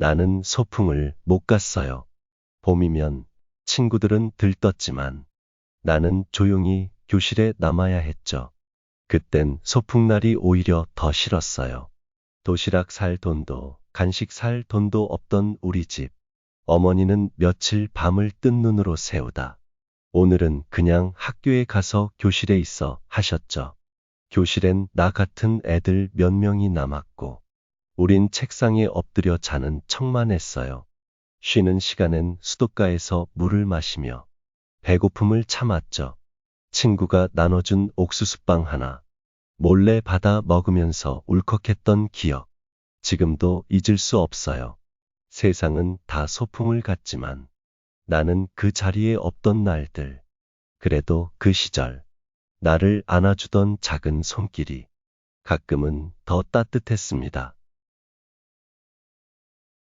나는 소풍을 못 갔어요. 봄이면 친구들은 들떴지만 나는 조용히 교실에 남아야 했죠. 그땐 소풍날이 오히려 더 싫었어요. 도시락 살 돈도 간식 살 돈도 없던 우리 집. 어머니는 며칠 밤을 뜬 눈으로 세우다. 오늘은 그냥 학교에 가서 교실에 있어 하셨죠. 교실엔 나 같은 애들 몇 명이 남았고, 우린 책상에 엎드려 자는 척만 했어요. 쉬는 시간엔 수도가에서 물을 마시며 배고픔을 참았죠. 친구가 나눠준 옥수수빵 하나 몰래 받아 먹으면서 울컥했던 기억. 지금도 잊을 수 없어요. 세상은 다 소풍을 갔지만 나는 그 자리에 없던 날들. 그래도 그 시절 나를 안아주던 작은 손길이 가끔은 더 따뜻했습니다.